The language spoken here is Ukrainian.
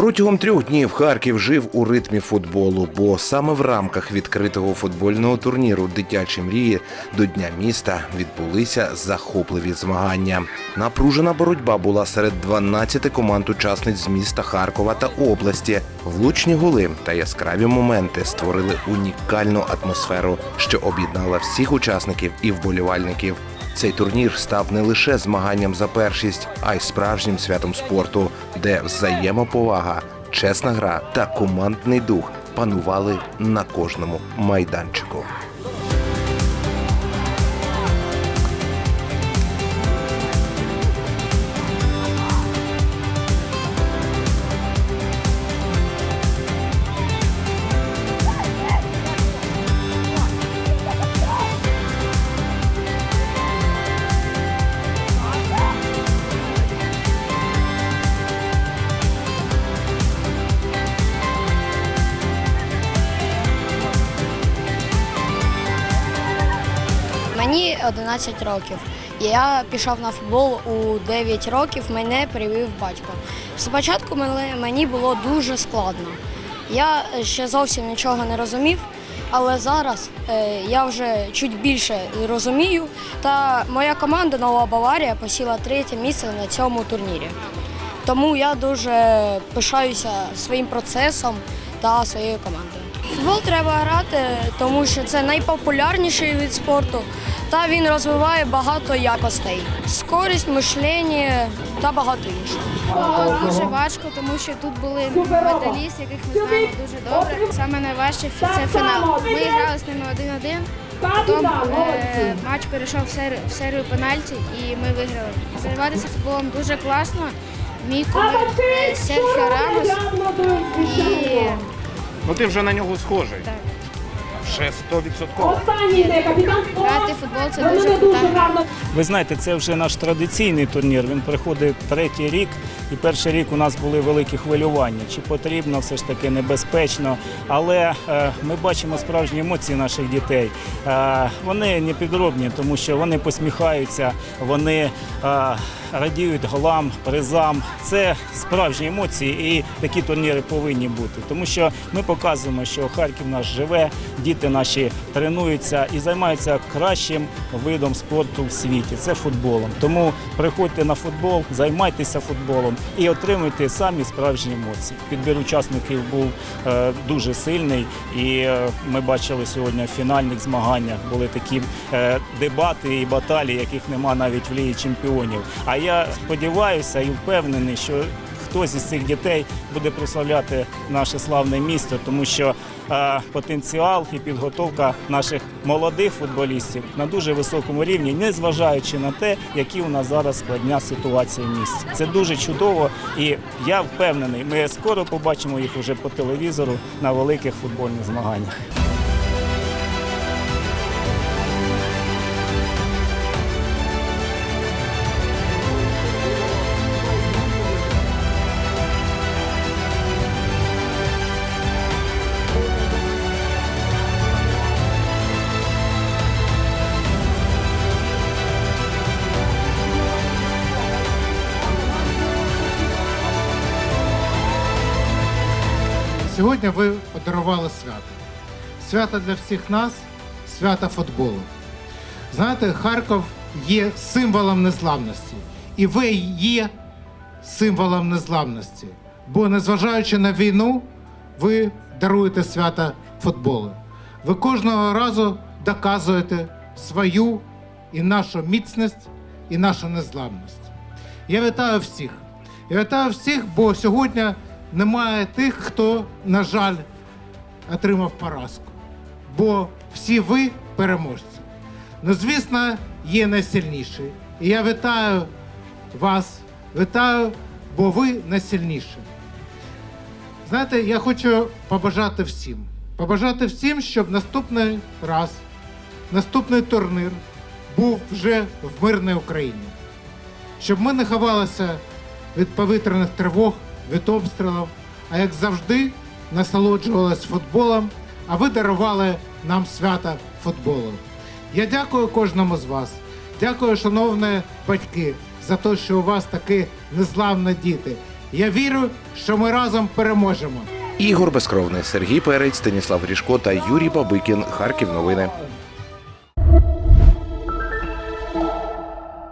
Протягом трьох днів Харків жив у ритмі футболу, бо саме в рамках відкритого футбольного турніру Дитячі мрії до Дня міста відбулися захопливі змагання. Напружена боротьба була серед 12 команд учасниць з міста Харкова та області. Влучні голи та яскраві моменти створили унікальну атмосферу, що об'єднала всіх учасників і вболівальників. Цей турнір став не лише змаганням за першість, а й справжнім святом спорту, де взаємоповага, чесна гра та командний дух панували на кожному майданчику. Мені 11 років. Я пішов на футбол у 9 років, мене привів батько. Спочатку мені було дуже складно. Я ще зовсім нічого не розумів, але зараз е, я вже чуть більше розумію. Та моя команда Нова Баварія посіла третє місце на цьому турнірі. Тому я дуже пишаюся своїм процесом та своєю командою. Футбол треба грати, тому що це найпопулярніший вид спорту, та він розвиває багато якостей. Скорість, мишлення та багато іншого. Було дуже важко, тому що тут були металісти, яких ми знаємо дуже добре. Саме найважче це фінал. Ми грали з ними один-один. Потім е, матч перейшов в серію, в серію пенальті і ми виграли. Займатися футболом дуже класно. Мій кумир е, Серхіо Рамос і Ну ти вже на нього схожий. так, Вже 100%. Останній йде капітан грати в футбол це дуже крута. Ви знаєте, це вже наш традиційний турнір. Він приходить третій рік, і перший рік у нас були великі хвилювання. Чи потрібно все ж таки небезпечно? Але е, ми бачимо справжні емоції наших дітей. Е, вони не підробні, тому що вони посміхаються, вони е, радіють голам, призам. Це справжні емоції, і такі турніри повинні бути. Тому що ми показуємо, що Харків наш живе, діти наші тренуються і займаються кращим видом спорту в світі це футболом. Тому приходьте на футбол, займайтеся футболом і отримуйте самі справжні емоції. Підбір учасників був е, дуже сильний, і е, ми бачили сьогодні в фінальних змаганнях були такі е, дебати і баталії, яких нема навіть в лігі чемпіонів. А я сподіваюся і впевнений, що хтось із цих дітей буде прославляти наше славне місто, тому що е, потенціал і підготовка наших молодих футболістів на дуже високому рівні, незважаючи на те, які у нас зараз складня ситуація в місті. Це дуже чудово, і я впевнений, ми скоро побачимо їх уже по телевізору на великих футбольних змаганнях. Сьогодні ви подарували свято. Свято для всіх нас, свято футболу. Знаєте, Харків є символом незламності. І ви є символом незламності. Бо, незважаючи на війну, ви даруєте свято футболу. Ви кожного разу доказуєте свою і нашу міцність, і нашу незламність. Я вітаю всіх. Я вітаю всіх, бо сьогодні немає тих, хто, на жаль, отримав поразку. Бо всі ви переможці. Ну, звісно, є найсильніші. І я вітаю вас, вітаю, бо ви найсильніші. Знаєте, я хочу побажати всім. Побажати всім, щоб наступний раз, наступний турнір був вже в мирній Україні щоб ми не ховалися від повітряних тривог, від обстрілів, а як завжди насолоджувалися футболом, а ви дарували нам свято футболу. Я дякую кожному з вас. Дякую, шановні батьки, за те, що у вас такі незламні діти. Я вірю, що ми разом переможемо. Ігор Безкровний, Сергій Перець, Станіслав Ріжко та Юрій Бабикін. Харків новини.